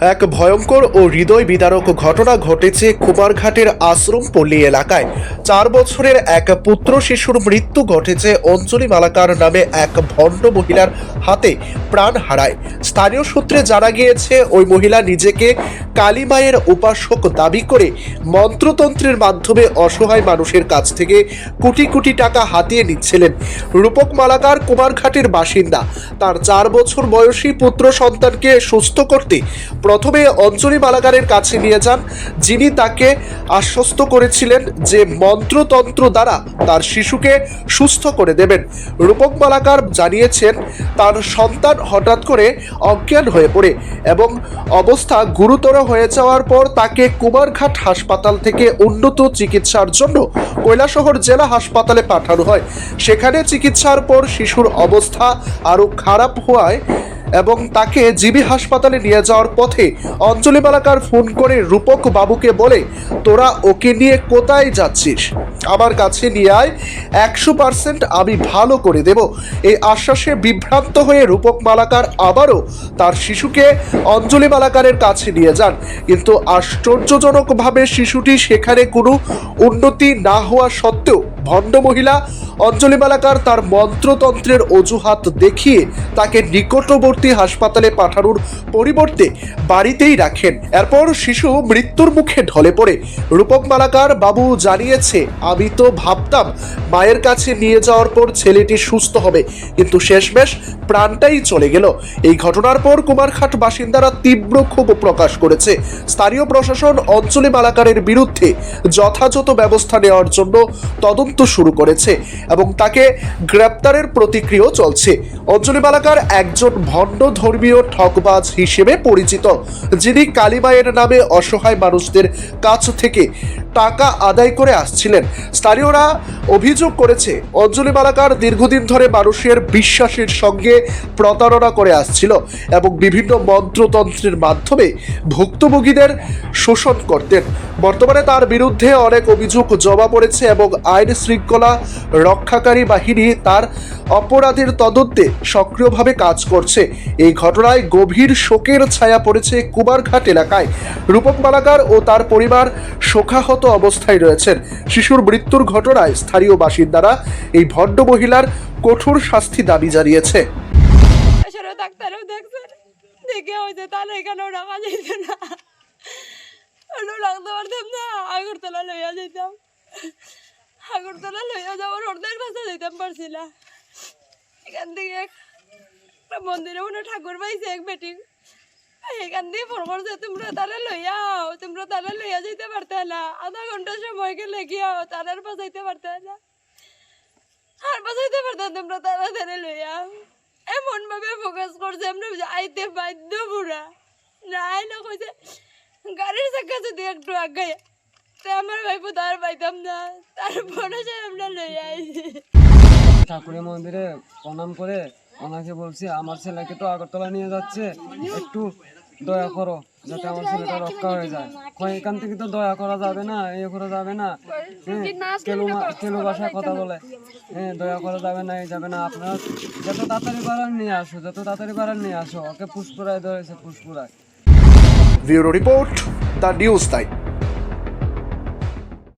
এক ভয়ঙ্কর ও হৃদয় বিদারক ঘটনা ঘটেছে কুমারঘাটের আশ্রম পল্লী এলাকায়। চার বছরের এক পুত্র শিশুর মৃত্যু ঘটেছে অঞ্জলি মালাকার নামে এক ভণ্ড মহিলার হাতে প্রাণ হারায়। স্থানীয় সূত্রে জানা গিয়েছে, ওই মহিলা নিজেকে কালীমায়ের উপাসক দাবি করে মন্ত্রতন্ত্রের মাধ্যমে অসহায় মানুষের কাছ থেকে কোটি কোটি টাকা হাতিয়ে নিচ্ছিলেন। রূপক মালাকার কুমারঘাটের বাসিন্দা। তার চার বছর বয়সী পুত্র সন্তানকে সুস্থ করতে প্রথমে অঞ্জলি মালাকারের কাছে নিয়ে যান, যিনি তাকে আশ্বস্ত করেছিলেন যে মন্ত্রতন্ত্র দ্বারা তার শিশুকে সুস্থ করে দেবেন। রূপক মালাকার জানিয়েছেন, তার সন্তান হঠাৎ করে অজ্ঞান হয়ে পড়ে এবং অবস্থা গুরুতর হয়ে যাওয়ার পর তাকে কুমারঘাট হাসপাতাল থেকে উন্নত চিকিৎসার জন্য কৈলাসহর জেলা হাসপাতালে পাঠানো হয়। সেখানে চিকিৎসার পর শিশুর অবস্থা আরও খারাপ হওয়ায় এবং তাকে জিবি হাসপাতালে নিয়ে যাওয়ার পথে অঞ্জলি মালাকার ফোন করে রূপক বাবুকে বলে, তোরা ওকে নিয়ে কোথায় যাচ্ছিস? আমার কাছে নিয়ে আয়, একশো পার্সেন্ট আমি ভালো করে দেব। এই আশ্বাসে বিভ্রান্ত হয়ে রূপক মালাকার আবারও তার শিশুকে অঞ্জলি মালাকারের কাছে নিয়ে যান। কিন্তু আশ্চর্যজনকভাবে শিশুটি সেখানে কোনো উন্নতি না হওয়া সত্ত্বেও ভণ্ড মহিলা অঞ্জলি মালাকার তার মন্ত্রতন্ত্রের অজুহাত দেখিয়ে তাকে নিকটবর্তী হাসপাতালে পাঠানোর পরিবর্তে বাড়িতেই রাখেন। এরপর শিশু মৃত্যুর মুখে ঢলে পড়ে। রূপক মালাকার বাবু জানিয়েছে, আমি তো ভাবতাম মায়ের কাছে নিয়ে যাওয়ার পর ছেলেটি সুস্থ হবে, কিন্তু শেষমেশ প্রাণটাই চলে গেল। এই ঘটনার পর কুমারঘাট বাসিন্দারা তীব্র ক্ষোভ প্রকাশ করেছে। স্থানীয় প্রশাসন অঞ্জলি মালাকারের বিরুদ্ধে যথাযথ ব্যবস্থা নেওয়ার জন্য তদন্ত শুরু করেছে। এবং তাকে গ্রেপ্তারের প্রতিক্রিয়াও চলছে। অঞ্জলি মালাকার একজন ভণ্ড ধর্মীয় ঠকবাজ হিসেবে পরিচিত, যিনি কালীমায়ের নামে অসহায় মানুষদের কাছ থেকে টাকা আদায় করে আসছিলেন। স্থানীয়রা অভিযোগ করেছে, অঞ্জলি মালাকার দীর্ঘদিন ধরে মানুষের বিশ্বাসের সঙ্গে প্রতারণা করে আসছিল এবং বিভিন্ন মন্ত্রতন্ত্রের মাধ্যমে ভুক্তভোগীদের শোষণ করতেন। বর্তমানে তার বিরুদ্ধে অনেক অভিযোগ জমা পড়েছে এবং আইন শৃঙ্খলা রক্ষাকারী বাহিনী তার অপরাধের তদন্তে সক্রিয়ভাবে কাজ করছে। এই ঘটনায় গভীর শোকের ছায়া পড়েছে কুমারঘাট এলাকায়। রূপক মালাকার ও তার পরিবার শোকাহত অবস্থায় রয়েছেন। শিশুর মৃত্যুর ঘটনায় স্থানীয় বাসিন্দারা এই ভণ্ড মহিলার কঠোর শাস্তি দাবি জানিয়েছে। না। আগরতলা লইয়া যাওয়ার অর্ধেক রাস্তা যেতাম পারছি না এখান থেকে একটা মন্দিরে মনে ঠাকুর পাইছে, এক বেটি এখান থেকে ফোন করছে তোমরা তারা লইয়া আও, তোমরা তারা লইয়া যেতে পারতে না। আধা ঘণ্টা সময় গেলে গিয়াও তারার বাঁচাইতে পারতে না। আর বাঁচাইতে পারতাম তোমরা তাড়াতাড়ি লইয়া এমন ভাবে ফোকাস করছে, আমরা আইতে বাধ্য পুরা। না, আইলে কইছে, গাড়ির চাকা যদি একটু আগায় তা আমার ভাইপো তার পাইতাম না। তারপরে সে আমরা লইয়া আইছি। ঠাকুরের মন্দিরে প্রণাম করে ওনাকে বলছি আমার ছেলেকে তো আগরতলা নিয়ে যাচ্ছে একটু দয়া করো যাতে আমার ছেলেটা রক্ষা হয়ে যায়। এখান থেকে তো দয়া করা যাবে না এ করা যাবে না। হ্যাঁ কেলু কেলু ভাষায় কথা বলে। হ্যাঁ দয়া করা যাবে না এই যাবে না। আপনার যত তাড়াতাড়ি পারেন নিয়ে আসো যত তাড়াতাড়ি পারেন নিয়ে আসো ওকে পুষ্পুরায় ধরেছে পুষ্পুরায় bureau report the news time.